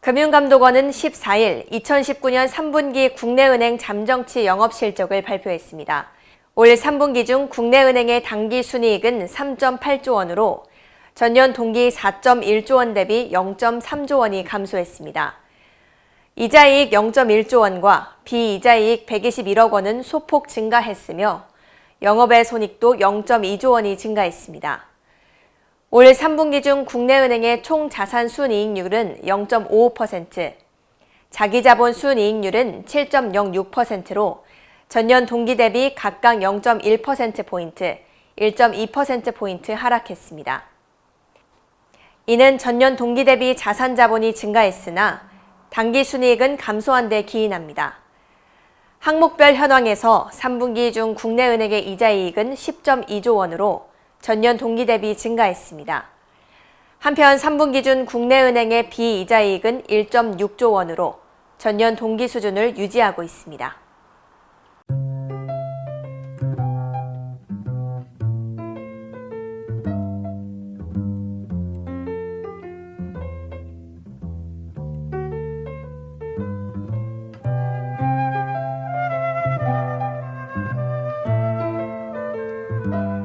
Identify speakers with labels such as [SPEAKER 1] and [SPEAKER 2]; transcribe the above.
[SPEAKER 1] 금융감독원은 14일 2019년 3분기 국내은행 잠정치 영업실적을 발표했습니다. 올 3분기 중 국내은행의 당기 순이익은 3.8조 원으로 전년 동기 4.1조 원 대비 0.3조 원이 감소했습니다. 이자이익 0.1조 원과 비이자이익 121억 원은 소폭 증가했으며 영업의 손익도 0.2조 원이 증가했습니다. 올 3분기 중 국내은행의 총 자산 순이익률은 0.55%, 자기자본 순이익률은 7.06%로 전년 동기 대비 각각 0.1%포인트, 1.2%포인트 하락했습니다. 이는 전년 동기 대비 자산 자본이 증가했으나 당기 순이익은 감소한 데 기인합니다. 항목별 현황에서 3분기 중 국내은행의 이자이익은 10.2조 원으로 전년 동기 대비 증가했습니다. 한편 3분 기준 국내은행의 비이자 이익은 1.6조 원으로 전년 동기 수준을 유지하고 있습니다. thank